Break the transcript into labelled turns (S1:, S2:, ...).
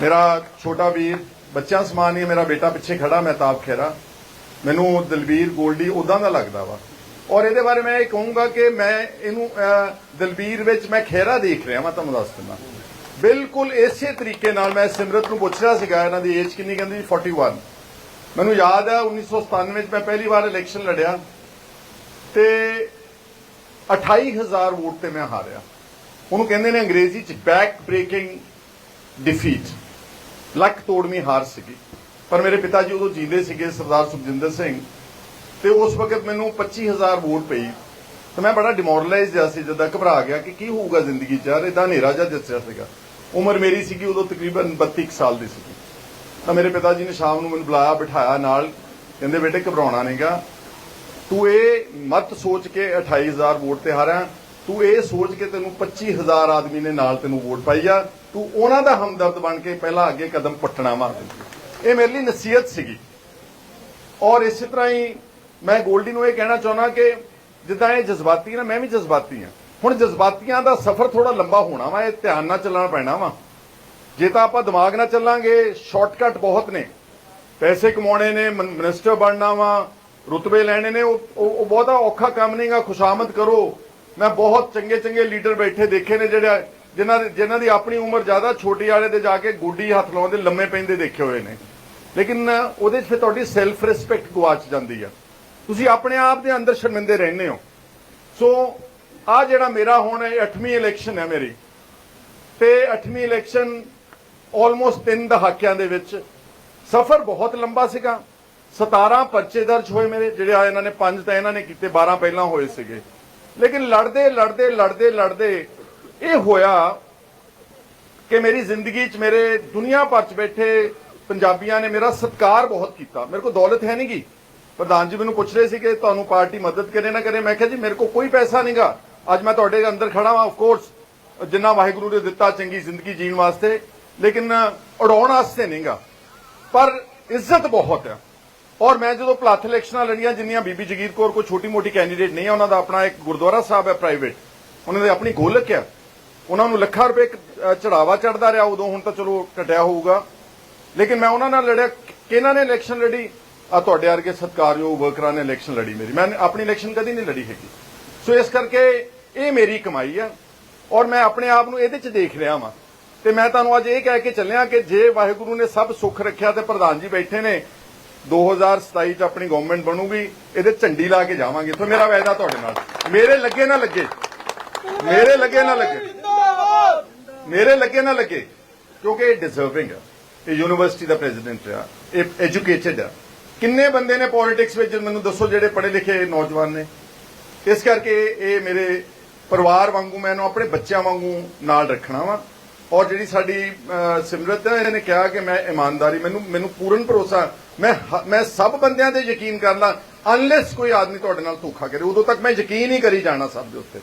S1: ਮੇਰਾ ਛੋਟਾ ਵੀਰ, ਬੱਚਿਆਂ ਸਮਾਨ ਹੀ ਮੇਰਾ ਬੇਟਾ ਪਿੱਛੇ ਖੜਾ ਮਹਿਤਾਬ ਖੇਰਾ। ਮੈਨੂੰ ਦਲਬੀਰ ਗੋਲਡੀ ਉਦਾਂ ਦਾ ਲੱਗਦਾ ਵਾ। ਔਰ ਇਹਦੇ ਬਾਰੇ ਮੈਂ ਇਹ ਕਹੂੰਗਾ ਕਿ ਮੈਂ ਇਹਨੂੰ ਦਲਬੀਰ ਵਿੱਚ ਮੈਂ ਖੇਰਾ ਦੇਖ ਰਿਹਾ ਮੈਂ ਤੁਹਾਨੂੰ ਦੱਸ ਦਿੰਦਾ। ਬਿਲਕੁਲ ਇਸੇ ਤਰੀਕੇ ਨਾਲ ਮੈਂ ਸਿਮਰਤ ਨੂੰ ਪੁੱਛ ਰਿਹਾ ਸੀਗਾ, ਇਹਨਾਂ ਦੀ ਏਜ ਕਿੰਨੀ, ਕਹਿੰਦੀ 41 ਮੈਨੂੰ ਯਾਦ ਹੈ 1997 ਵਿੱਚ ਮੈਂ ਪਹਿਲੀ ਵਾਰ ਇਲੈਕਸ਼ਨ ਲੜਿਆ ਤੇ 28000 ਵੋਟ ਤੇ ਮੈਂ ਹਾਰਿਆ। ਉਹਨੂੰ ਕਹਿੰਦੇ ਨੇ ਅੰਗਰੇਜ਼ੀ ਚ ਬੈਕ ਬ੍ਰੇਕਿੰਗ ਡਿਫੀਟ ਲੱਕ ਤੋੜਵੀਂ ਹਾਰ ਸੀਗੀ। ਪਰ ਮੇਰੇ ਪਿਤਾ ਜੀ ਉਦੋਂ ਜੀਂਦੇ ਸੀਗੇ ਸਰਦਾਰ ਸੁਖਜਿੰਦਰ ਸਿੰਘ। ਤੇ ਉਸ ਵਕਤ ਮੈਨੂੰ 25000 ਵੋਟ ਪਈ। ਤੇ ਮੈਂ ਬੜਾ ਡਿਮੋਰਲਾਈਜ਼ ਜਿਹਾ ਸੀ, ਜਦੋਂ ਘਬਰਾ ਗਿਆ ਕਿ ਕੀ ਹੋਊਗਾ ਜ਼ਿੰਦਗੀ 'ਚ ਯਾਰ ਇਦਾਂ ਹਨੇਰਾ ਜਿਹਾ ਦੱਸਿਆ ਸੀਗਾ। ਉਮਰ ਮੇਰੀ ਸੀਗੀ ਉਦੋਂ ਤਕਰੀਬਨ 32 ਕੁ ਸਾਲ ਦੀ ਸੀਗੀ। ਤਾਂ ਮੇਰੇ ਪਿਤਾ ਜੀ ਨੇ ਸ਼ਾਮ ਨੂੰ ਮੈਨੂੰ ਬੁਲਾਇਆ, ਬਿਠਾਇਆ ਨਾਲ। ਕਹਿੰਦੇ, ਬੇਟੇ, ਘਬਰਾਉਣਾ ਨਹੀਂਗਾ ਤੂੰ ਇਹ ਮਤ ਸੋਚ ਕੇ 28000 ਵੋਟ ਤੇ ਹਾਰਿਆ। ਤੂੰ ਇਹ ਸੋਚ ਕੇ ਤੈਨੂੰ 25000 ਆਦਮੀ ਨੇ ਨਾਲ ਤੈਨੂੰ ਵੋਟ ਪਾਈ ਆ। ਤੂੰ ਉਹਨਾਂ ਦਾ ਹਮਦਰਦ ਬਣ ਕੇ ਪਹਿਲਾਂ ਅੱਗੇ ਕਦਮ ਪੱਟਣਾ ਮਾਰ ਇਹ ਮੇਰੇ ਲਈ ਨਸੀਹਤ ਸੀਗੀ। ਔਰ ਇਸੇ ਤਰ੍ਹਾਂ ਹੀ ਮੈਂ ਗੋਲਡੀ ਨੂੰ ਇਹ ਕਹਿਣਾ ਚਾਹੁੰਦਾ ਕਿ ਜਿੱਦਾਂ ਇਹ ਜਜ਼ਬਾਤੀ ਨਾ, ਮੈਂ ਵੀ ਜਜ਼ਬਾਤੀ ਹਾਂ। ਹੁਣ ਜਜ਼ਬਾਤੀਆਂ ਦਾ ਸਫ਼ਰ ਥੋੜਾ ਲੰਬਾ ਹੋਣਾ ਵਾ, ਇਹ ਧਿਆਨ ਨਾਲ ਚੱਲਣਾ ਪੈਣਾ ਵਾ। ਜੇ ਤਾਂ ਆਪਾਂ ਦਿਮਾਗ ਨਾਲ ਚੱਲਾਂਗੇ, ਸ਼ਾਰਟਕਟ ਬਹੁਤ ਨੇ। ਪੈਸੇ ਕਮਾਉਣੇ ਨੇ, ਮਨ- ਮਿਨਿਸਟਰ ਬਣਨਾ ਵਾ, ਰੁਤਬੇ ਲੈਣੇ ਨੇ, ਉਹ ਉਹ ਉਹ ਬਹੁਤਾ ਔਖਾ ਕੰਮ ਨਹੀਂਗਾ ਖੁਸ਼ਾਮਦ ਕਰੋ। ਮੈਂ ਬਹੁਤ ਚੰਗੇ ਚੰਗੇ ਲੀਡਰ ਬੈਠੇ ਦੇਖੇ ਨੇ ਜਿਹੜੇ ਜਿਨ੍ਹਾਂ ਦੇ ਜਿਨ੍ਹਾਂ ਦੀ ਆਪਣੀ ਉਮਰ ਜ਼ਿਆਦਾ ਛੋਟੀ ਵਾਲੇ ਦੇ ਜਾ ਕੇ ਗੋਡੀ ਹੱਥ ਲਾਉਂਦੇ, ਲੰਮੇ ਪੈਂਦੇ ਦੇਖੇ ਹੋਏ ਨੇ। ਲੇਕਿਨ ਉਹਦੇ 'ਚ ਫਿਰ ਤੁਹਾਡੀ ਸੈਲਫ ਰਿਸਪੈਕਟ ਗਵਾਚ ਜਾਂਦੀ ਆ। ਤੁਸੀਂ ਆਪਣੇ ਆਪ ਦੇ ਅੰਦਰ ਸ਼ਰਮਿੰਦੇ ਰਹਿੰਦੇ ਹੋ। ਸੋ ਆ ਜਿਹੜਾ ਮੇਰਾ ਹੁਣ 8ਵੀਂ ਇਲੈਕਸ਼ਨ ਹੈ ਮੇਰੀ, ਤੇ 8ਵੀਂ ਇਲੈਕਸ਼ਨ ਆਲਮੋਸਟ ਤਿੰਨ ਦਹਾਕਿਆਂ ਦੇ ਵਿੱਚ ਸਫ਼ਰ ਬਹੁਤ ਲੰਬਾ ਸੀਗਾ। 17 ਪਰਚੇ ਦਰਜ ਹੋਏ ਮੇਰੇ, ਜਿਹੜੇ ਆ ਇਹਨਾਂ ਨੇ ਪੰਜ ਤਾਂ ਇਹਨਾਂ ਨੇ ਕੀਤੇ 12 ਪਹਿਲਾਂ ਹੋਏ ਸੀਗੇ। ਲੇਕਿਨ ਲੜਦੇ ਲੜਦੇ ਲੜਦੇ ਲੜਦੇ ਇਹ ਹੋਇਆ ਕਿ ਮੇਰੀ ਜ਼ਿੰਦਗੀ 'ਚ ਮੇਰੇ ਦੁਨੀਆ ਭਰ 'ਚ ਬੈਠੇ ਪੰਜਾਬੀਆਂ ਨੇ ਮੇਰਾ ਸਤਿਕਾਰ ਬਹੁਤ ਕੀਤਾ। ਮੇਰੇ ਕੋਲ ਦੌਲਤ ਹੈ ਨਹੀਂਗੀ ਪ੍ਰਧਾਨ ਜੀ ਮੈਨੂੰ ਪੁੱਛ ਰਹੇ ਸੀ ਕਿ ਤੁਹਾਨੂੰ ਪਾਰਟੀ ਮਦਦ ਕਰੇ ਨਾ ਕਰੇ। ਮੈਂ ਕਿਹਾ ਜੀ, ਮੇਰੇ ਕੋਲ ਕੋਈ ਪੈਸਾ ਨਹੀਂਗਾ ਅੱਜ ਮੈਂ ਤੁਹਾਡੇ ਅੰਦਰ ਖੜਾ ਹਾਂ ਆਫ ਕੋਰਸ ਜਿੰਨਾ ਵਾਹਿਗੁਰੂ ਨੇ ਦਿੱਤਾ ਚੰਗੀ ਜ਼ਿੰਦਗੀ ਜੀਣ ਵਾਸਤੇ, ਲੇਕਿਨ ਉਡਾਉਣ ਵਾਸਤੇ ਨਹੀਂਗਾ ਪਰ ਇੱਜ਼ਤ ਬਹੁਤ ਹੈ। ਔਰ ਮੈਂ ਜਦੋਂ ਪਲੱਥ ਇਲੈਕਸ਼ਨਾਂ ਲੜੀਆਂ, ਜਿੰਨੀਆਂ ਬੀਬੀ ਜਗੀਰ ਕੌਰ ਕੋਈ ਛੋਟੀ ਮੋਟੀ ਕੈਂਡੀਡੇਟ ਨਹੀਂ ਹੈ ਉਹਨਾਂ ਦਾ ਆਪਣਾ ਇੱਕ ਗੁਰਦੁਆਰਾ ਸਾਹਿਬ ਹੈ ਪ੍ਰਾਈਵੇਟ ਉਹਨਾਂ ਦੇ ਆਪਣੀ ਗੋਲਕ ਹੈ। ਉਹਨਾਂ ਨੂੰ ਲੱਖਾਂ ਰੁਪਏ ਚੜਾਵਾ ਚੜਦਾ ਰਿਹਾ, ਉਦੋਂ ਹੁਣ ਤਾਂ ਚਲੋ ਟਟਿਆ ਹੋਊਗਾ। ਲੇਕਿਨ ਮੈਂ ਉਹਨਾਂ ਨਾਲ ਲੜਿਆ, ਕਿਹਨਾਂ ਨੇ ਇਲੈਕਸ਼ਨ ਲੜੀ? ਆ ਤੁਹਾਡੇ ਵਰਗੇ ਸਤਿਕਾਰਯੋਗ ਵਰਕਰਾਂ ਨੇ ਇਲੈਕਸ਼ਨ ਲੜੀ ਮੇਰੀ। ਮੈਂ ਆਪਣੀ ਇਲੈਕਸ਼ਨ ਕਦੀ ਨਹੀਂ ਲੜੀ ਹੈਗੀ। ਸੋ ਇਸ ਕਰਕੇ ਇਹ ਮੇਰੀ ਕਮਾਈ ਆ ਔਰ ਮੈਂ ਆਪਣੇ ਆਪ ਨੂੰ ਇਹਦੇ 'ਚ ਦੇਖ ਰਿਹਾ ਵਾਂ। ਤੇ ਮੈਂ ਤੁਹਾਨੂੰ ਅੱਜ ਇਹ ਕਹਿ ਕੇ ਚੱਲਿਆ ਕਿ ਜੇ ਵਾਹਿਗੁਰੂ ਨੇ ਸਭ ਸੁੱਖ ਰੱਖਿਆ ਤੇ ਪ੍ਰਧਾਨ ਜੀ ਬੈਠੇ ਨੇ 2027 ਚ ਆਪਣੀ ਗਵਰਨਮੈਂਟ ਬਣੂਗੀ, ਇਹਦੇ ਝੰਡੀ ਲਾ ਕੇ ਜਾਵਾਂਗੇ। ਇੱਥੋਂ ਮੇਰਾ ਵਾਅਦਾ ਤੁਹਾਡੇ ਨਾਲ। ਮੇਰੇ ਲੱਗੇ ਨਾ ਲੱਗੇ। ਮੇਰੇ ਲੱਗੇ ਨਾ ਲੱਗੇ। ਮੇਰੇ ਲੱਗੇ ਨਾ ਲੱਗੇ। ਕਿਉਂਕਿ ਇਹ ਡਿਜ਼ਰਵਿੰਗ ਹੈ ਇਹ ਯੂਨੀਵਰਸਿਟੀ ਦਾ ਪ੍ਰੈਜ਼ੀਡੈਂਟ ਆ। ਇਹ ਐਜੂਕੇਟਿਡ ਆ। ਕਿੰਨੇ ਬੰਦੇ ਨੇ ਪੋਲਿਟਿਕਸ ਵਿੱਚ, ਮੈਨੂੰ ਦੱਸੋ ਜਿਹੜੇ ਪੜ੍ਹੇ ਲਿਖੇ ਨੌਜਵਾਨ ਨੇ। ਇਸ ਕਰਕੇ ਇਹ ਮੇਰੇ ਪਰਿਵਾਰ ਵਾਂਗੂ, ਮੈਂ ਇਹਨੂੰ ਆਪਣੇ ਬੱਚਿਆਂ ਵਾਂਗੂ ਨਾਲ ਰੱਖਣਾ ਵਾ। ਔਰ ਜਿਹੜੀ ਸਾਡੀ ਅਹ, ਸਿਮਰਤ ਹੈ ਇਹਨੇ ਕਿਹਾ ਕਿ ਮੈਂ ਇਮਾਨਦਾਰੀ ਮੈਨੂੰ ਮੈਨੂੰ ਪੂਰਨ ਭਰੋਸਾ ਮੈਂ ਮੈਂ ਸਭ ਬੰਦਿਆਂ ਤੇ ਯਕੀਨ ਕਰ ਲਾਂ ਅਨਲੈਸ ਕੋਈ ਆਦਮੀ ਤੁਹਾਡੇ ਨਾਲ ਧੋਖਾ ਕਰੇ ਉਦੋਂ ਤੱਕ ਮੈਂ ਯਕੀਨ ਹੀ ਕਰੀ ਜਾਣਾ ਸਭ ਦੇ ਉੱਤੇ।